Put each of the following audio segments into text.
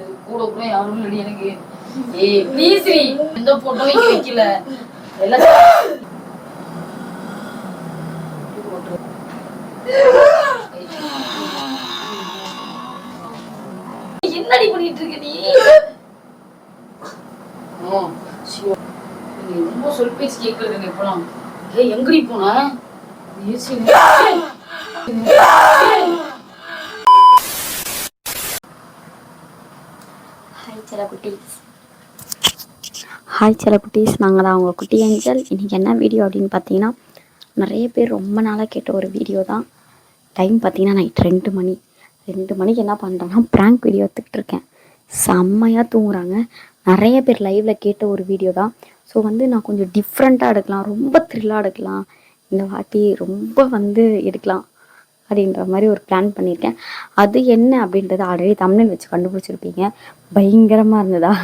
சரி கூட கூட யாரும் இல்லடி எனக்கு. ஏய் ப்ளீஸ் ரீ எந்த போட்டோ இங்க வைக்கல. எல்லாம் என்னடி பண்ணிட்டு இருக்க நீ? ரொம்ப சொல் பேச்சு கேட்கறது இப்பலாம் ஏய் எங்கடி போன? ஏசி ஹாய் குட்டீஸ். ஹாய் சில குட்டீஸ் நாங்கள் தான் உங்கள் குட்டி ஏஞ்சல் இன்றைக்கி என்ன வீடியோ அப்படின்னு பார்த்தீங்கன்னா நிறைய பேர் ரொம்ப நாளாக கேட்ட ஒரு வீடியோ தான். டைம் பார்த்தீங்கன்னா நைட் ரெண்டு மணி. ரெண்டு மணிக்கு என்ன பண்ணுறேன்னா ப்ராங்க் வீடியோ எடுத்துக்கிட்டு இருக்கேன். செம்மையாக தூங்குறாங்க. நிறைய பேர் லைவில் கேட்ட ஒரு வீடியோ தான். ஸோ வந்து நான் கொஞ்சம் டிஃப்ரெண்ட்டாக எடுக்கலாம். ரொம்ப த்ரில்லாக எடுக்கலாம். இந்த வாட்டி ரொம்ப வந்து எடுக்கலாம். அப்படின்ற மாதிரி ஒரு பிளான் பண்ணியிருக்கேன். அது என்ன அப்படின்றத ஆல்ரெடி தமிழ் வச்சு கண்டுபிடிச்சிருப்பீங்க. பயங்கரமாக இருந்ததா?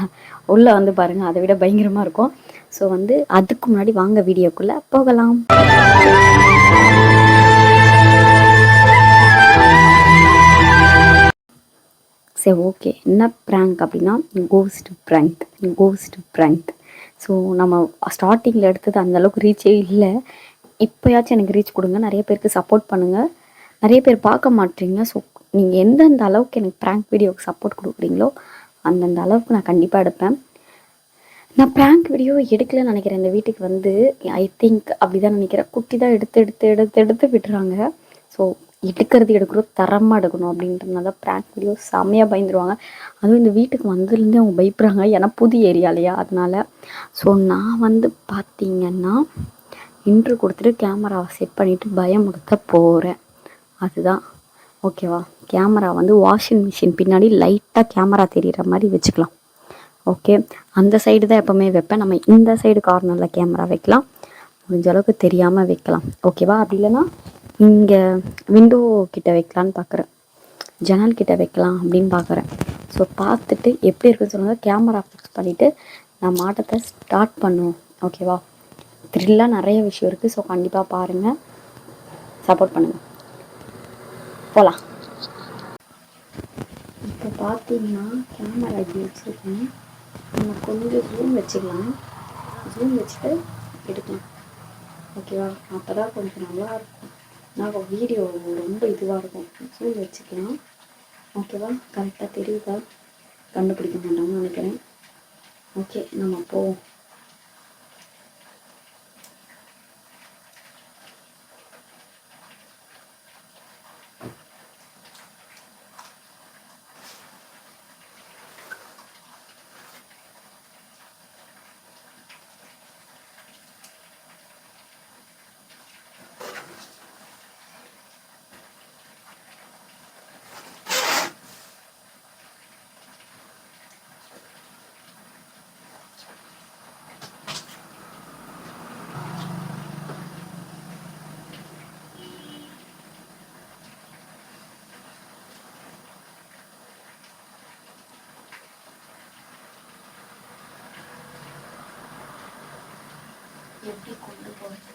உள்ளே வந்து பாருங்கள் அதை விட பயங்கரமாக இருக்கும். ஸோ வந்து அதுக்கு முன்னாடி வாங்க வீடியோக்குள்ளே போகலாம். சரி ஓகே என்ன ப்ராங்க் அப்படின்னா ghost prank ghost prank so நம்ம ஸ்டார்டிங்கில் எடுத்தது அந்தளவுக்கு ரீச்சே இல்லை. இப்போயாச்சும் எனக்கு ரீச் கொடுங்க. நிறைய பேருக்கு சப்போர்ட் பண்ணுங்கள் நிறைய பேர் பார்க்க மாட்டீங்க. ஸோ நீங்கள் எந்தெந்த அளவுக்கு எனக்கு ப்ராங்க் வீடியோவுக்கு சப்போர்ட் கொடுக்குறீங்களோ அந்தந்த அளவுக்கு நான் கண்டிப்பாக எடுப்பேன். நான் ப்ராங்க் வீடியோ எடுக்கலன்னு நினைக்கிறேன். இந்த வீட்டுக்கு வந்து ஐ திங்க் அப்படி தான் நினைக்கிறேன். குட்டி தான் எடுத்து எடுத்து எடுத்து எடுத்து விட்டுறாங்க. ஸோ எடுக்கிறது எடுக்கிறோம் தரமாக எடுக்கணும் அப்படின்றதுனால ப்ராங்க் வீடியோ செம்மையாக பயந்துருவாங்க. அதுவும் இந்த வீட்டுக்கு வந்ததுலேருந்தே அவங்க பயப்படுறாங்க. ஏன்னா புது ஏரியா இல்லையா? அதனால. ஸோ நான் வந்து பார்த்தீங்கன்னா இன்ட்ரு கொடுத்துட்டு கேமராவை செட் பண்ணிவிட்டு பயமுடுத்த போகிறேன் அதுதான். ஓகேவா? கேமரா வந்து வாஷிங் மிஷின் பின்னாடி லைட்டாக கேமரா தெரிகிற மாதிரி வச்சுக்கலாம். ஓகே? அந்த சைடு தான் எப்போவுமே வைப்பேன். நம்ம இந்த சைடு கார்னரில் கேமரா வைக்கலாம். முடிஞ்ச அளவுக்கு தெரியாமல் வைக்கலாம். ஓகேவா? அப்படி இல்லைன்னா இங்கே விண்டோ கிட்ட வைக்கலான்னு பார்க்குறேன் ஜன்னல் கிட்ட வைக்கலாம் அப்படின்னு பார்க்குறேன் ஸோ பார்த்துட்டு எப்படி இருக்குன்னு சொல்லுங்கள் கேமரா ஃபிக்ஸ் பண்ணிவிட்டு நான் மாட்டத்தை ஸ்டார்ட் பண்ணுவோம். ஓகேவா? த்ரில்லாக நிறைய விஷயம் இருக்குது ஸோ கண்டிப்பாக பாருங்கள் சப்போர்ட் பண்ணுங்கள் போகலாம் இப்போ பார்த்தீங்கன்னா கேமரா இப்படி வச்சுருக்கேன். நம்ம கொஞ்சம் ஜூம் வச்சுக்கலாம். ஜூம் வச்சுட்டு எடுக்கலாம். ஓகேவா அப்போ தான் கொஞ்சம் நல்லா இருக்கும். நான் வீடியோ ரொம்ப இதுவாக இருக்கும். ஜூம் வச்சுக்கலாம். ஓகேவா கரெக்டாக தெரியுதா? கண்டுபிடிக்க மாட்டோம்னு நினைக்கிறேன். ஓகே நம்ம போவோம். எப்படி கொண்டு போகிறது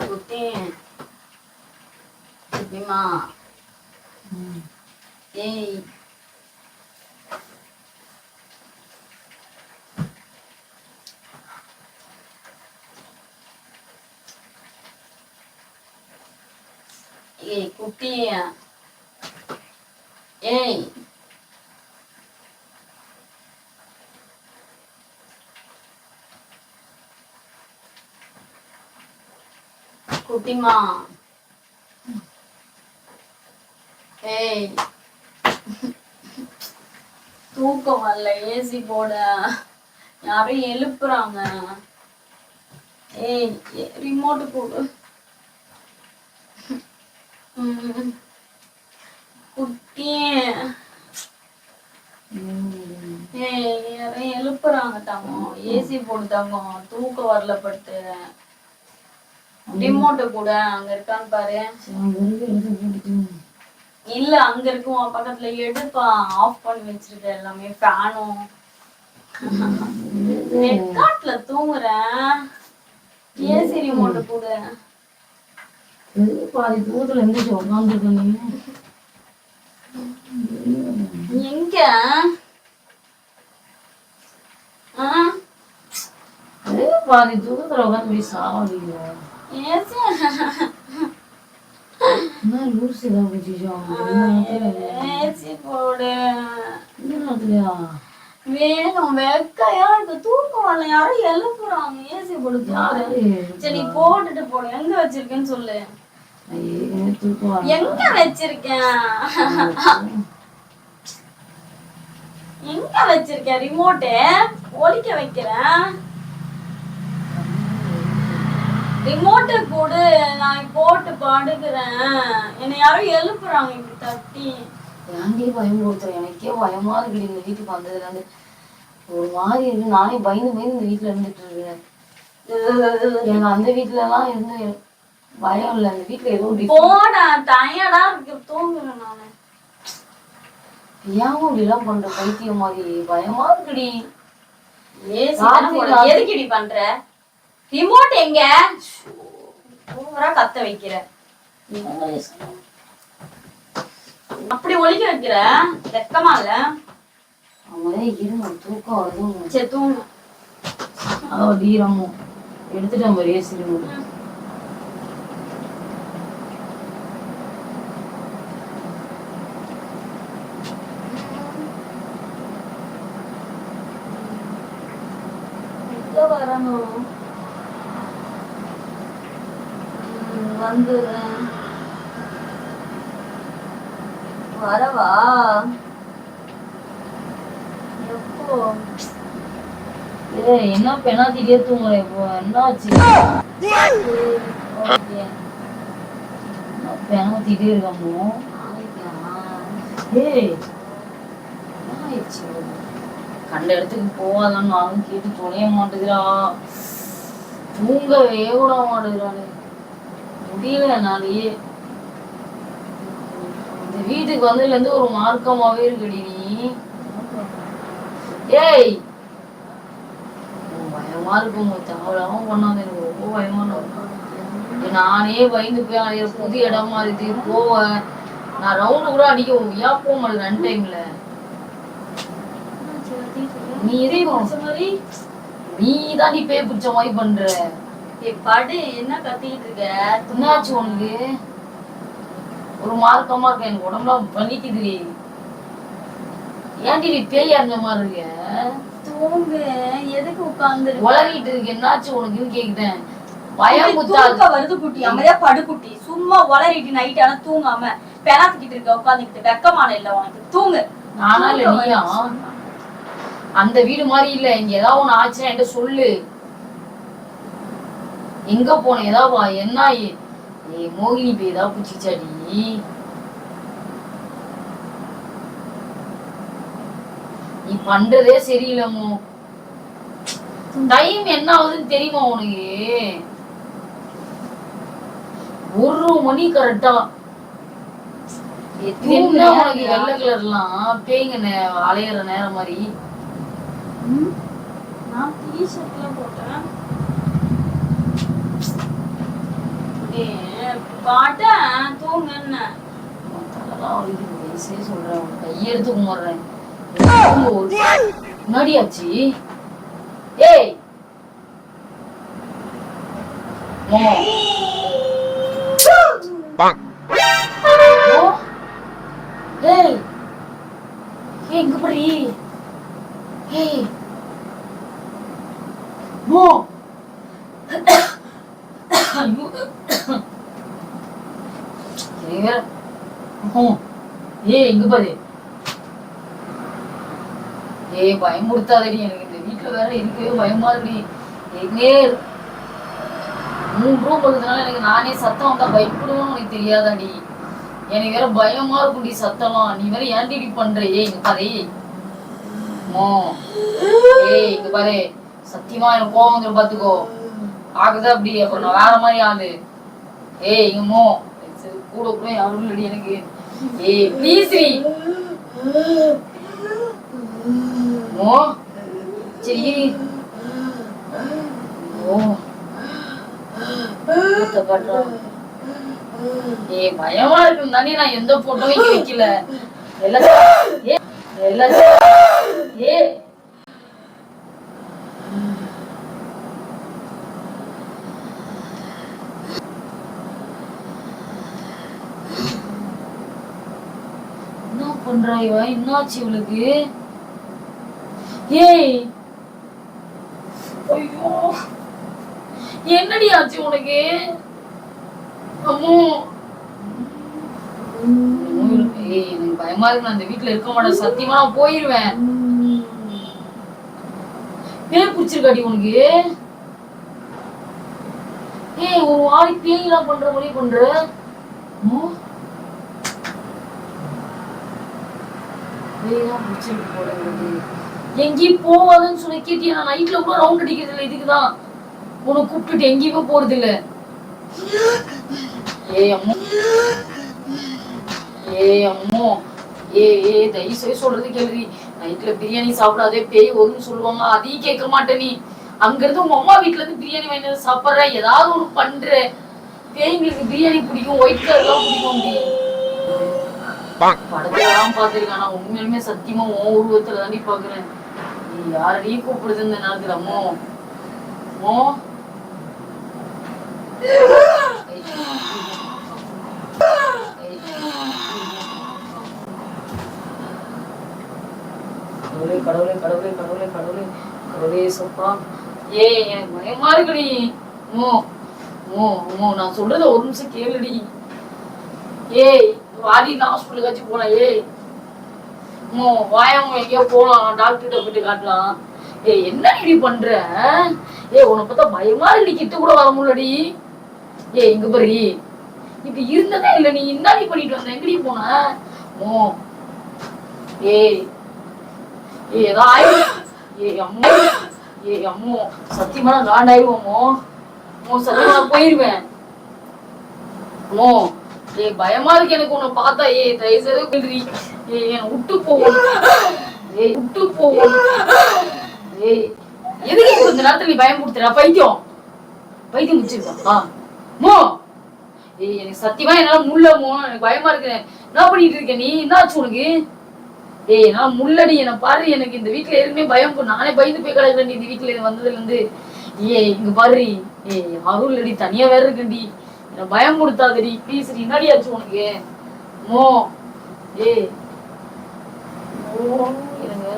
குட்டி குட்டிமா ஏய் ஏய் குட்டி ஏய் குட்டிமா ஏய். தூக்கம் வரல ஏசி போட. யாரையும் எழுப்புறாங்க. ஏய் ரிமோட் போடு. குட்டியே. ஏய் யாரையும் எழுப்புறாங்க தங்கம். ஏசி போடு தங்கம். தூக்கம் வரல பட்டு ரிமோட்டை கூட அங்க இருக்கான்னு பாரு. இல்ல அங்க இருக்கும் பக்கத்துல எடுப்பா. ஆஃப் பண்ணி வச்சிருக்க எல்லாமே ஃபேனும் நெட்காட்ல தூங்குறேன். ஏசி ரிமோட்டை கூட பாதி தூரத்துல எங்க? ஆ? அதே பாதி தூரத்துல உட்காந்து போய் சாவடிக்கிற ஏசி என்ன ஏதாவது பிடிச்சிச்சோ ஏசி போடு இந்த நேரத்துலயா வேணும் வெக்கையா இருக்கு தூக்கம் வரல யாரும் எழுப்புறாங்க ஏசி போடு யாரு சரி நீ போட்டுட்டு போடு எங்க வச்சிருக்கேன்னு சொல்லு எங்க வச்சிருக்கேன் எங்க வச்சிருக்கேன் ரிமோட்டு ஒலிக்க வைக்கிறேன் ரிமோட்டை போடு நான் போட்டு படுக்கிறேன். என்னை யாரும் எழுப்புறாங்க இப்படி தட்டி. ஏன்டி பயம் கொடுத்துற எனக்கே பயமா இருக்கு இந்த வீட்டுக்கு வந்ததுல இருந்து ஒரு மாதிரி இருக்கு. நானே பயந்து பயந்து இந்த வீட்டுல இருந்துட்டு இருக்கேன். எனக்கு அந்த வீட்டுல எல்லாம் இருந்து பயம் இல்ல. அந்த வீட்டுல different. போடா டயர்டா இருக்கு. தூங்குறேன் நானு. ஏன் இப்படி எல்லாம் பண்ற? பைத்தியம் மாதிரி. பயமா இருக்குடி. ஏசி. எதுக்கு இப்படி பண்ற? ரிமோட் எங்க? ஓவரா கத்த வைக்கிற. அப்படி ஒலிக்க வைக்கிற? வெக்கமா இல்ல? தூக்கம் வருதுங்க சரி தூங்கு. அதோ தீரமும் எடுத்துட்டேன் பாரு ஏசி. எங்க வரணும் ம், வந்துடுறேன் வரவா? எப்போ? ஏய் என்ன பெனாத்திட்டே தூங்குற இப்போ? என்ன ஆச்சு பெனா பெனாத்திட்டே இருக்கமோ ஏய் என்ன ஆயிடுச்சு கண்ட இடத்துக்கு போவாதான் நானும் கேட்டு துணைய மாட்டேங்கிறா தூங்கவே விட மாட்டேங்கிறானு தீவிர நாளையே இந்த வீட்டுக்கு வந்ததுல இருந்து ஒரு மார்க்கமாவே இருக்குடி நீ. ஏய்! பயமா இருக்கும் தேவையில்லாம பண்ணாத எனக்கு ரொம்ப பயமா இருக்கும் நானே பயந்து போய் அலையிற புது இடமா இருக்கு. போவேன் நான் ரவுண்டு கூட அடிக்க ஏன் போக மாட்டேன் ரன் டைம்ல நீ எதையும் நீ தான் நீ பேய் பிடிச்ச மாதிரி பண்ற. படு என்ன கத்திக்கிட்டு இருக்க? என்னாச்சு உனக்கு. ஒரு மார்க்கமா இருக்க எனக்கு உடம்புலாம் வலிக்குது. ஏன்டி நீ பேய் அறிஞ்ச மாதிரி இருக்க? தூங்கு. எதுக்கு உட்கார்ந்து உளறிட்டு இருக்கு என்னாச்சு உனக்குன்னு கேக்குறேன். பயம் வருது குட்டி. அமைதியா படு குட்டி. சும்மா உளறிட்டு நைட் ஆனா தூங்காம பெணாத்துக்கிட்டு இருக்க உட்காந்துக்கிட்டு வெக்கமான இல்ல உனக்கு. தூங்கு. நானா இல்ல நீயா. அந்த வீடு மாதிரி இல்ல. இங்க ஏதாவது ஒண்ணு ஆச்சுன்னா என்கிட்ட சொல்லு. எங்க போன? ஏதாவது என்ன ஏ- மோகினி போய் ஏதாவது பிடிச்சிச்சாடி நீ பண்றதே சரியில்லமோ டைம் என்ன ஆகுதுன்னு தெரியுமா உனக்கு? ஒரு மணி கரெக்டா. உனக்கு வெள்ளை கலர்லாம்? பேய்ங்க அலையிற நேரம் மாதிரி? நான் போட்டேன் ஏய், பாட்டேன் தூங்கு என்ன. வயசே சொல்றேன். உன் கையை எடுத்து கும்பிடுறேன். ஒரு முன்னாடி ஆச்சு. ஏய் மோ. மோ. ஏய். ஏய், இங்க பாரு. ஏய். மோ. ஐயோ. சரி, வேற. ம். ஏய் இங்க பாரு ஏய் பயமுறுத்தாதடி எனக்கு. இந்த வீட்டுல வேற இருக்கவே பயமா இருக்குடி எங்கே மூணு ரூம் இருக்கிறதுனால எனக்கு நானே சத்தம் வந்தா பயப்படுவேன்னு உனக்கு தெரியாதாடி. எனக்கு வேற பயமா இருக்கும்டி சத்தம்லாம். நீ வேற ஏன்டி இப்படி பண்ற? ஏய் இங்க பாரு மோ. ஏய் இங்க பாரு. சத்தியமா எனக்கு கோவம் வந்துடும் பாத்துக்கோ. ஆகுது அப்படி அப்புறம் நான் வேற மாதிரி ஆளு. ஏய் இங்க மோ. கூட கூட யாரும் இல்லடி எனக்கு. ஏய் ப்ளீஸ் மோ சரி ஓ. மூத்த ஏய் பயமா இருக்கும் தானே நான் எந்த போட்டோவும் வைக்கல. எல்லாம் ஏ எல்லாம் ஏ என்ன பண்றா இவ என்னாச்சு இவளுக்கு? ஏய். ஐயோ. என்னடி ஆச்சு உனக்கு? அம்மோ. ஏய் எனக்கு பயமா இருக்கு. நான் இந்த வீட்ல இருக்க மாட்டேன். சத்தியமா நான் போயிருவேன். பேய் பிடிச்சிருக்காடி உனக்கு? ஏய் ஒரு வாரி பேய்லாம் பண்ற மாதிரி பண்ற. பேய்லாம் பிடிச்சிருக்கு போல. எங்கேயும் போவாதுன்னு சொல்லி கேட்டியா நான் நைட்ல கூட ரவுண்ட் அடிக்கிறது இல்லை இதுக்குதான். உன்னை கூப்பிட்டுட்டு எங்கேயுமே போறது இல்ல ஏய் அம்மோ. ஏய் அம்மோ. ஏ ஏ தயவு செய்து சொல்றது கேள்வி நைட்ல பிரியாணி சாப்பிடாதே பேய் வரும்னு சொல்லுவாங்க. அதையும் கேட்க மாட்டே நீ. அங்க இருந்து உங்க அம்மா வீட்ல இருந்து பிரியாணி வந்து சாப்பிடுற? ஏதாவது ஒண்ணு பண்ற. பேய்ங்களுக்கு பிரியாணி பிடிக்கும் ஒயிட் கலர்லாம் பிடிக்கும் அப்படி படத்தெல்லாம் பார்த்திருக்கேன். ஆனா உண்மையிலுமே சத்தியமா உன் உருவத்துல தாண்டி பாக்குறேன் யாரடி கூப்பிடுது இந்த நேரத்துல? அம்மோ அம்மோ கடவுளே கடவுளே கடவுளே கடவுளே கடவுளே கடவுளே சப்பா. ஏ எனக்கு பயமா இருக்குடி. மோ. மோ மோ நான் சொல்றத ஒரு நிமிஷம் கேளுடி. ஏய் வாடி நான் ஹாஸ்பிட்டலுக்காச்சும் போனேன் ஏய். வாயாம எங்கேயோ போகலாம் டாக்டர்கிட்ட போயிட்டு காட்டலாம். ஏய் என்ன இப்படி பண்ற? ஏய் உன்னை பார்த்தா பயமா இல்லை கிட்ட கூட வர முடியலடி ஏய் இங்க பாரு. இப்படி இருந்ததே இல்லை நீ. இன்னாடி பண்ணிட்டு வந்த. எங்கடி போன? ஓ ஏய். ஏ ஏதோ ஆயிடும் ஏ அம்மோ. ஏய் அம்மோ. சத்தியமான நான் காண்டாயிருவோமோ மோ. சத்தியமா போயிருவேன். மோ. ஏய் பயமா இருக்கு எனக்கு உன்னை பார்த்தா. ஏய் தயவு செய்து ஏய் என்ன விட்டு போகும் ஏய் விட்டு போகும் ஏய் எதுக்கு இந்த நேரத்துல நீ பயம் கொடுத்துற? பைத்தியம். பைத்தியம் முடிச்சிருக்கா மோ. ஏய் எனக்கு சத்தியமா என்னால முள்ள மோ. எனக்கு பயமா இருக்கு. என்ன பண்ணிட்டு இருக்க நீ? என்னாச்சு உனக்கு? ஏய் நான் முள்ளடி என்ன பாரு எனக்கு இந்த வீட்ல எதுவுமே பயம் நானே பயந்து போய் கிடக்குறேன் இந்த வீட்டுல வந்ததுல இருந்து. ஏய் இங்க பாரு. ஏய் அருள் அடி தனியா வேற இருக்கண்டி என்ன பயம் கொடுத்தாதடி ப்ளீஸ் என்னடி ஆச்சு உனக்கு? மோ. ஏய். எனக்கு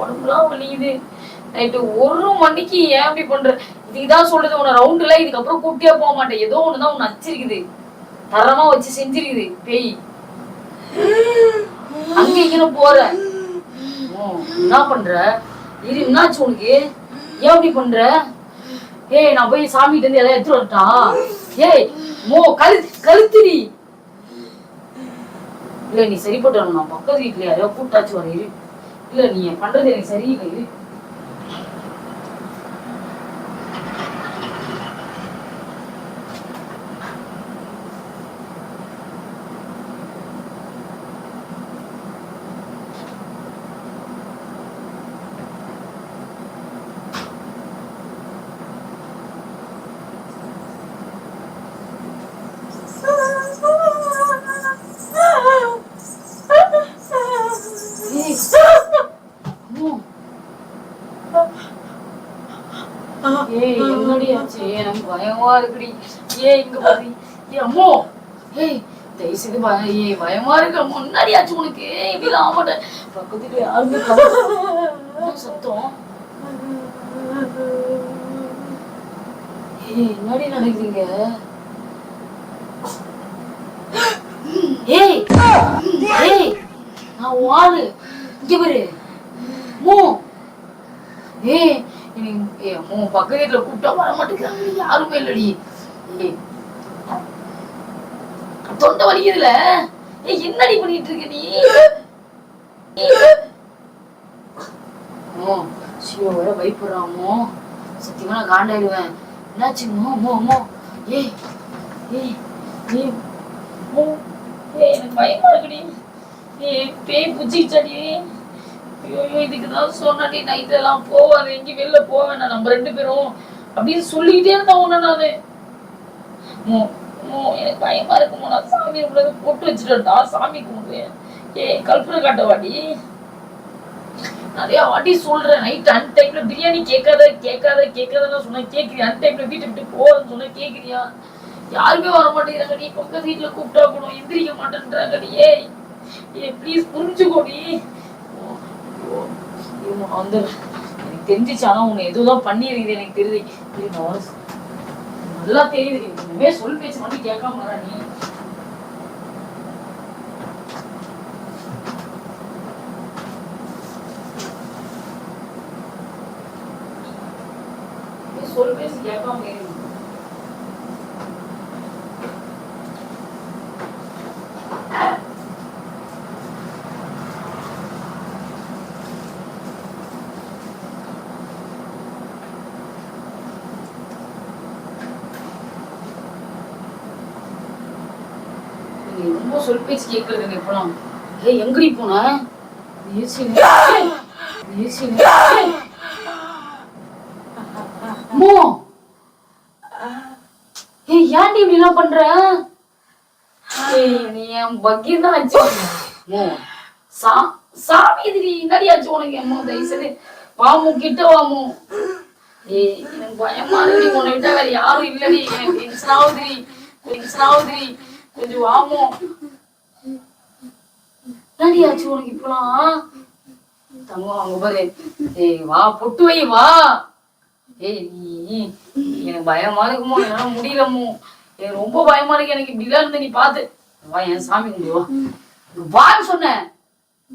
உடம்புலாம் வலிக்குது. நைட்டு ஒரு மணிக்கு ஏன் அப்படி பண்ற இதுக்கு தான் சொல்றது உன்னை ரவுண்டுல இதுக்கப்புறம் கூட்டியே போக மாட்டேன். ஏதோ ஒண்ணுதான் உன்னை அச்சிருக்குது. தரமா வச்சு செஞ்சிருக்குது. பேய். அங்க இங்கன்னு போற. ஓ, என்ன பண்ற? இது என்னாச்சு உனக்கு? ஏன் அப்படி பண்ற? ஏய் நான் போய் சாமிகிட்ட இருந்து எதாவது எடுத்துட்டு வரட்டா? ஏய் மோ கழு கழுத்திரி. இல்ல நீ சரிப்பட்டு வரணும். நான் பக்கத்து வீட்டுல யாரையோ கூட்டாச்சு வர இரு. இல்ல நீ பண்றது எனக்கு சரியில்லை இரு. ஏய் இங்க பாரு. ஏய் அம்மோ. ஏய் தயவு செய்து பய ஏய் பயமா இருக்கு முன்னாடியாச்சும் உனக்கு. ஏய் ஆக மாட்டேன். பக்கத்துல யாருமே சத்தம்? ஏய் என்னடி நடக்குதுங்க ஏய் ஏய் நான் வாழு இங்க பாரு. மூ ஏய் எனக்கு ஏ மோ பக்கத்து வீட்டுல கூப்பிட்டா வர மாட்டேங்கிறாங்க யாருமே இல்லடி. தொண்டை வலிக்குதுல ஏய் என்னடி பண்ணிட்டு இருக்க நீ? அம்மோ சிவ வேற பயப்படுறாமோ சத்தியமா நான் காண்டாயிடுவேன். என்னாச்சு அம்மோ அம்மோ அம்மோ ஏய் ஏய் ஏய் அம்மோ ஏய் எனக்கு பயமா இருக்குடி. ஏய் பேய் புச்சிச்சடி ஐயோ இதுக்கு தான் சொன்னாடி நைட் எல்லாம் போவாது. எங்கேயும் வெளில போவேன் நான் நம்ம ரெண்டு பேரும் அப்படின்னு சொல்லிக்கிட்டே இருந்தேன் உன்ன நானு. எனக்கு பயமா இருக்குமோ? நான் சாமி ரூம்ல போட்டு வச்சுட்டா சாமி கும்பிடுவேன் ஏய் கல்பனை காட்ட வாடி. நிறைய வாட்டி சொல்றேன் நைட் அன் டைம்ல பிரியாணி கேட்காத கேட்காத கேட்காதன்னு சொன்னேன். கேக்குறியா அன் டைம்ல வீட்டை விட்டு போறேன்னு சொன்னேன் கேக்குறியா யாருமே வர மாட்டேங்கிறாங்க நீ பக்கத்து வீட்டுல கூப்பிட்டா கூட எந்திரிக்க மாட்டேன்றாங்க நீ ஏய் ஏ ப்ளீஸ் புரிஞ்சுக்கோடி வந்து எனக்கு தெரிஞ்சிச்சாலும் உன்னை எதுவும் பண்ணிருக்குது எனக்கு தெரியுது. நல்லா தெரியுது. இனிமே சொல் பேச்சு மட்டும் கேட்காம வர நீ. நீ சொல் பேச்சு கேட்காம இரு. நீ ரொம்ப சொல் பேச்சு கேட்கறது இப்பலாம் ஏய் எங்கடி போன? மோ. ஏய் ஏன்டி இப்படி எல்லாம் பண்ற? ஏய் நீ என் பக்கி தான் ஆச்சு. மோ. சா சாமி எதிரி என்னடி ஆச்சு உனக்கு? அம்மா தயவு செய்து வாமு கிட்ட வாமு ஏய் எனக்கு பயமா இருக்குடி உன்னை விட்டா வேற யாரும் இல்லடி. எனக்கு டென்ஷன் ஆகுதுடி. டென்ஷன் ஆகுதுடி. கொஞ்சம் வாமோ என்னடி ஆச்சு உனக்கு இப்பலாம்? தங்கம் அவங்க பாரு. ஏய் வா பொட்டு வை வா. ஏய் நீ எனக்கு பயமா இருக்குமோ? என்னால முடியலமோ? எனக்கு ரொம்ப பயமா இருக்கு. எனக்கு இப்படிலாம் இருந்த நீ பாத்து. வா என் சாமி கும்பிடு வா. வான்னு சொன்னேன்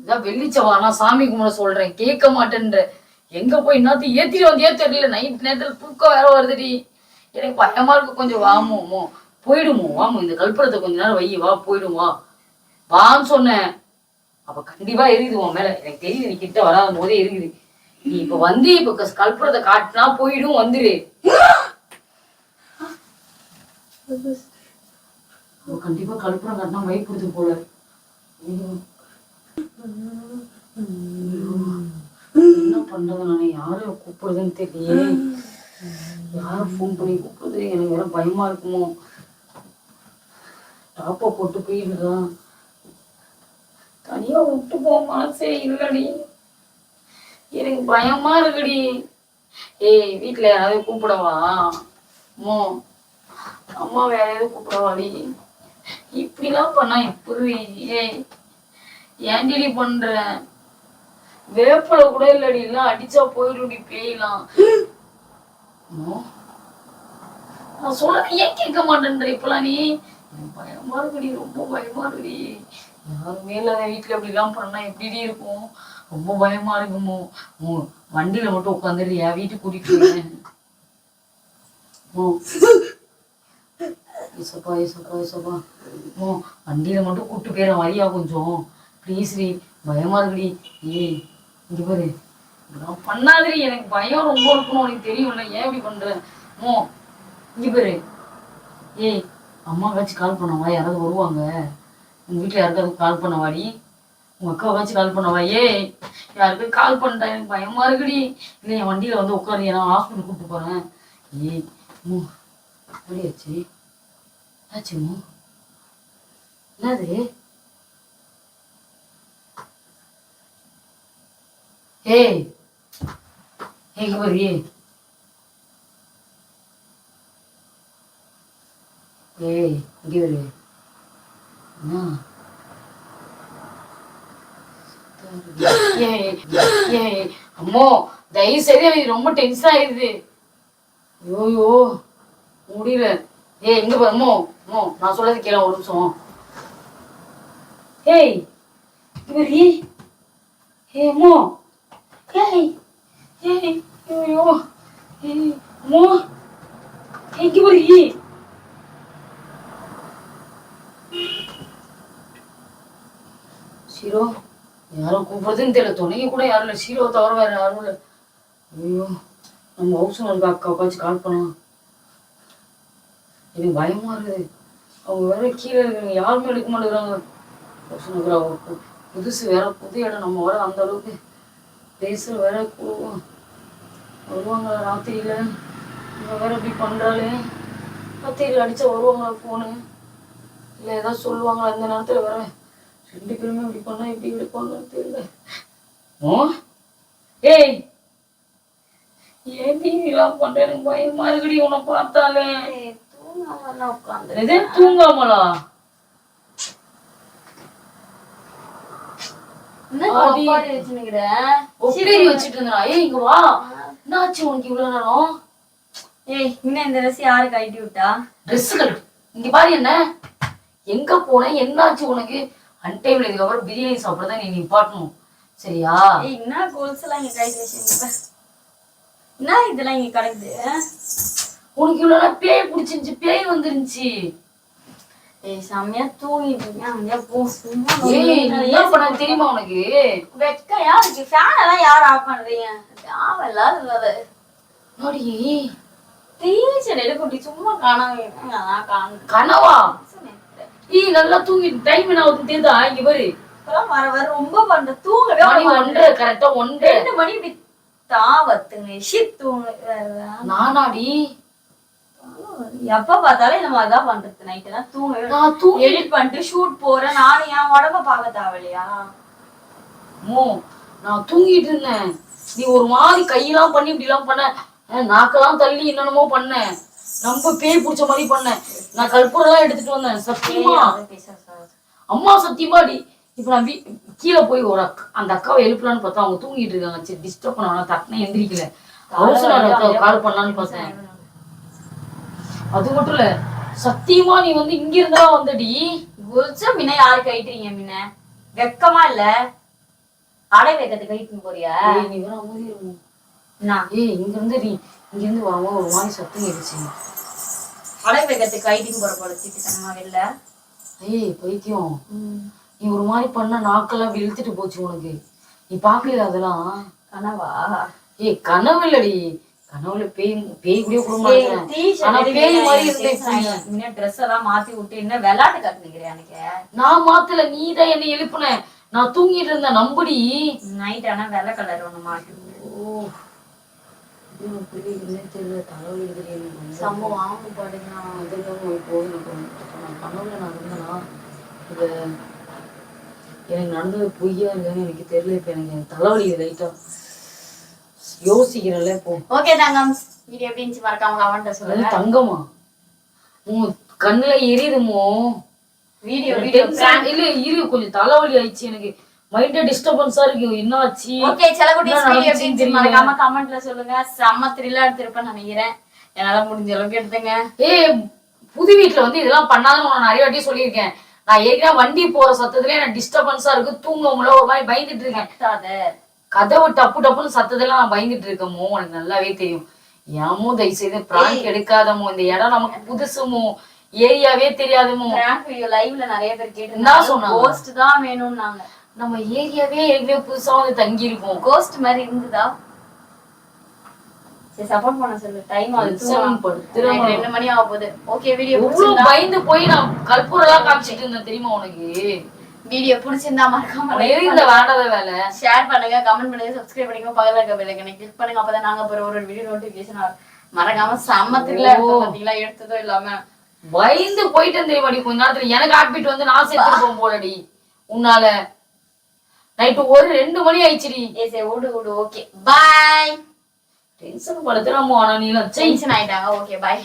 இதான் வெள்ளிச்சவா நான் சாமி கும்பிட சொல்றேன். கேட்க மாட்டேன்ற. எங்க போய் இன்னத்துக்கு ஏத்திட்டு வந்தியே தெரியல. நைட் நேரத்துல தூக்கம் வேற வருதுடி. எனக்கு பயமா இருக்கு. கொஞ்சம் வாமோமோ? போயிடுமோ? வாமோ இந்த கல்புரத்தை கொஞ்ச நேரம் வை வா. போயிடுவா வான்னு சொன்னேன். அப்ப கண்டிப்பா எரியுது உன் மேல. எனக்கு தெரியுது நீ கிட்ட வராத போதே எரியுது. நீ இப்ப வந்து இப்ப க- காட்டினா போயிடும் வந்துரு. கண்டிப்பா கற்பூரம் காட்டினா பயப்படுது போல. என்ன பண்றது நானே? யாரும் கூப்பிடுறதுன்னு தெரியல யாரும் ஃபோன் பண்ணி கூப்பிடுறது? எனக்கு வேற பயமா இருக்குமோ. டாப்பை போட்டு போயிடுதான் தனியா விட்டு போக மனசே இல்லடி. எனக்கு பயமா இருக்குடி. ஏய் வீட்டுல யாராவது கூப்பிடவா? மோ அம்மா வேற எதுவும் கூப்பிடவாடி. இப்படிலாம் பண்ணா எப்படி? ஏய் ஏன்டி பண்ற? வேப்பலை கூட இல்லடி எல்லாம் அடிச்சா போயிடுடி பேயலாம் நான் சொல்றது ஏன் கேட்க மாட்டேன்ற இப்பெல்லாம் நீ? பயமா இருக்குடி ரொம்ப பயமா இருக்குடி. யாருமே இல்லாத வீட்டில் இப்படி எல்லாம் எப்படி இருக்கும்? ரொம்ப பயமா இருக்குமோ? வண்டியில மட்டும் உட்காந்துரு வீட்டுக்கு கூட்டிட்டு ஓ. ஏசப்பா ஏசப்பா ஏசப்பா. ஓ வண்டியில மட்டும் கூட்டு போயிட வரியா கொஞ்சம்? ப்ளீஸ் ரி பயமா இருக்குடி. ஏய் இங்க பாரு. இப்படிலாம் பண்ணாதடி எனக்கு பயம் ரொம்ப இருக்கணும். உனக்கு தெரியும்ல ஏன் இப்படி பண்ற? ஓ இங்க பாரு. ஏய் அம்மாக்காச்சும் கால் பண்ணவா யாராவது வருவாங்க? உங்கள் வீட்டில் யாருக்காவது கால் பண்ணவாடி? அக்கா வச்சி கால் பண்ணவா ஏய் யாருக்கு கால் பண்ணிட்டேன் எனக்கு பயமாக இருக்குடி. இல்லை என் வண்டியில் வந்து உட்காரு. நான் ஹாஸ்பிட்டல் கூப்பிட்டு போறேன். ஏய் மூ அப்படியாச்சு ஆச்சு? மூ? என்னது? ஏய் எங்க பாரு ஏய். இங்கே வருவேன் அம்மோ தயவு செய்து எனக்கு ரொம்ப டென்ஷன் ஆயிடுது ஐயோயோ முடியல. ஏய் எங்க பாரு அம்மோ நான் சொல்றது கேள ஒரு நிமிஷம். ஏய் இவரி ஏ அம்மோ. ஏய் ஏய் ஐயோ ஏய் அம்மோ. எங்க இங்க பாரு. போகுதுன்னு தெரியல துணைக்கு கூட யாரும் இல்லை. சீரோ தவிர வேற யாரும் இல்லை. ஐயோ நம்ம ஹவுஸ் ஓனருக்கு அக்கா உட்காந்து கால் பண்ணலாம். எனக்கு பயமா இருக்குது. அவங்க வேற கீழே இருக்கிறவங்க யாருமே எடுக்க மாட்டேங்கிறாங்க. ஹவுஸ் ஓனருக்கு புதுசு வேற புது இடம். நம்ம வர அந்த அளவுக்கு பேசுகிற வேற கூடுவோம் வருவாங்க ராத்திரியில்? இவங்க வேற இப்படி பண்ணுறாளே ராத்திரியில் அடித்தா வருவாங்களா ஃபோனு இல்லை ஏதாவது சொல்லுவாங்களா? அந்த நேரத்தில் வரேன் ரெண்டு பேருமே இப்படி பண்ணா எப்படி எடுப்பாங்கன்னு தெரியல. ஓ ஏய் ஏன் நீ இதெல்லாம் பண்ற? எனக்கு பயமா இருக்குடி உன்னை பார்த்தாலே. உட்காந்து தூங்காமலா வச்சுட்டு இருந்தா ஏய் இங்க வா. என்னாச்சு உனக்கு இவ்வளவு நேரம்? ஏய் இன்னும் இந்த ட்ரெஸ் யாரு கழட்டி விட்டா? ட்ரெஸ் இங்க பாரு என்ன. எங்க போன என்னாச்சு உனக்கு? அன்டைம்ல இதுக்கப்புறம் பிரியாணி சாப்பிடறத நீ நிப்பாட்டணும் சரியா? என்ன கோல்ஸ் எல்லாம் இங்க கழட்டி வச்சிருக்க? என்ன இதெல்லாம் இங்க கிடக்குது? உனக்கு இவ்வளவு நேரம் பேய் பிடிச்சிருந்துச்சு பேய் வந்துருந்துச்சு. ஏய் செம்மையா தூங்கிட்டு இருக்கேன் போ சும்மா ஏய் என்ன பண்ண தெரியுமா உனக்கு? வெக்கையா இருக்கு. ஃபேன் எல்லாம் யார் ஆஃப் பண்றீங்க தேவையில்லாத வேலை நோடி டிவி செடியில குட்டி சும்மா காணாம இருக்காங்க. ஏய் நல்லா தூங்கி டைம் என்ன ஆகுதுன்னு தெரியுதா இப்பெல்லாம் வர வர ரொம்ப பண்ற தூங்கவே மணி. ஒன்றரை கரெக்டா ஒன்றரை. ரெண்டு மணி இப்படி தாவத்துங்க ஷிட் தூங்க. நானாடி. எப்ப பார்த்தாலும் இந்த மாதிரி தான் பண்றது. நைட் எல்லாம் தூங்கவே நான் தூங்கி எடிட் பண்ணிட்டு ஷூட் போறேன். நானும் என் உடம்ப பார்க்க தேவையில்லையா? மோ நான் தூங்கிட்டு இருந்தேன். நீ ஒரு மாதிரி கையெல்லாம் பண்ணி இப்படி எல்லாம் பண்ண நாக்கெல்லாம் தள்ளி என்னென்னமோ பண்ண. நம்ம பேய் பிடிச்ச மாதிரி பண்ண நான் கற்பூரெல்லாம் எடுத்துட்டு வந்தேன். சத்தியமா? அம்மா சத்தியமாடி இப்ப நான் வீ- கீழே போய் ஒரு அந்த அக்காவை எழுப்பலான்னு பார்த்தா அவங்க தூங்கிட்டு இருக்காங்க. சரி டிஸ்டர்ப் பண்ண தட்டினா எந்திரிக்கல. அவசரம் கால் பண்ணலான்னு பார்த்தேன். அது மட்டும் இல்ல சத்தியமா நீ வந்து இங்க இருந்தா வந்தடி குல்ச முன்ன யாரு கைட்டுறீங்க முன்ன? வெக்கமா இல்ல? அடை வைக்கிறது கைட்டு போறியா? நீ வேற. நான். ஏய் இங்க இருந்து நீ இங்க இருந்து வரும்போது ஒரு மாதிரி சத்தம் கேட்டுச்சு அடை வைக்கிறதுக்கு கைட்டிங் போற போல திட்டுத்தனமா வெளில. ஏய் பைத்தியம். நீ ஒரு மாதிரி பண்ண நாக்கெல்லாம் அப்படி இழுத்துட்டு போச்சு உனக்கு. நீ பாக்கலையா அதெல்லாம்? கனவா? ஏய் கனவு இல்லடி. கனவுல பேய் பேய் கூட கூட மாட்டேன். பேய் மாதிரி இருந்தே dress எல்லாம் மாத்தி விட்டு என்ன விளையாட்டு காட்டுனுக்கிறேன் எனக்கு? நான் மாத்தல நீ தான் என்னை எழுப்புன. நான் தூங்கிட்டு இருந்தேன் நம்புடி. நைட் ஆனா வெள்ளை கலர் ஒண்ணு மாட்டி ஓ இது புரியுதுன்னே தெரியல தலைவலி தெரியும் சம்பவம் நான் கனவுல நான் இருந்தேனா இது எனக்கு நடந்தது பொய்யா இல்லைன்னு எனக்கு தெரியல இப்ப எனக்கு தலைவலி லைட்டா யோசிக்கிறேன்ல இப்போ ஓகே தங்கம். வீடியோ எப்படி இருந்துச்சு மறக்காம கமெண்ட் அது சொல்லுங்க. தங்கமா? உன் கண்ணுல எரியுதுமோ? வீடியோ வீடியோ இல்ல இரு கொஞ்சம் தலைவலி ஆயிடுச்சு எனக்கு. மைண்ட் டிஸ்டர்பன்ஸா இருக்கு. என்ன ஆச்சு ஓகே செலகுட்டி வீடியோ எப்படி. மறக்காம கமெண்ட்ல சொல்லுங்க. செம்ம த்ரில்லா எடுத்திருப்பேன்னு நினைக்கிறேன். என்னால முடிஞ்ச அளவுக்கு எடுத்துங்க ஏய் புது வீட்ல வந்து இதெல்லாம் பண்ணாதுன்னு நான் நிறைய வாட்டி சொல்லியிருக்கேன். நான் ஏற்கனவே வண்டி போற சத்தத்துல எனக்கு டிஸ்டர்பன்ஸா இருக்கு. தூங்க முடியல ஒரு மாதிரி பயந்துட்டு இருக்கேன். கதவு டப்பு டப்புன்னு சத்தத்துல நான் பயந்துட்டு இருக்கமோ உனக்கு நல்லாவே தெரியும். ஏமோ தயவு செய்து பிராங்க் எடுக்காதமோ இந்த இடம் நமக்கு புதுசுமோ ஏரியாவே தெரியாதமோ பிராங்க் லைவ்ல நிறைய பேர் கேட்டு சொன்னாங்க? தான் வேணும்னாங்க. நம்ம ஏரியாவே ஏற்கனவே புதுசா வந்து தங்கி இருக்கோம் கோஸ்ட் மாதிரி இருந்ததா? சரி சப்போர்ட் பண்ண சொல்லு. டைம் ஆகுது. ரெண்டு மணி ஆக போகுது. ஓகே வீடியோ பயந்து போய் நான் கற்பூரெல்லாம் காமிச்சிட்டு இருந்தேன் தெரியுமா உனக்கு? வீடியோ பிடிச்சிருந்தா மறக்காம இந்த வேண்டாத வேலை. ஷேர் பண்ணுங்க கமெண்ட் பண்ணுங்க சப்ஸ்கிரைப் பண்ணுங்க பக்கத்துல இருக்க பெல் ஐக்கனை கிளிக் பண்ணுங்க. அப்பதான் நாங்க போற ஒரு வீடியோ நோட்டிபிகேஷன் மறக்காம இருக்கும் பாத்தீங்களா? எடுத்ததும் இல்லாம. பயந்து போயிட்டேன் தெரியுமாடி கொஞ்ச நேரத்துல எனக்கு ஹார்ட்பீட் வந்து நான் செத்து போகும் போலடி. உன்னால நைட்டு ஒரு ரெண்டு மணி ஆயிடுச்சுடி. ஏ சரி விடு விடு ஓகே. பாய் டென்ஷன் படுத்துறாமோ ஆனா நீலாம். டென்ஷன் ஆயிட்டாங்க. Okay bye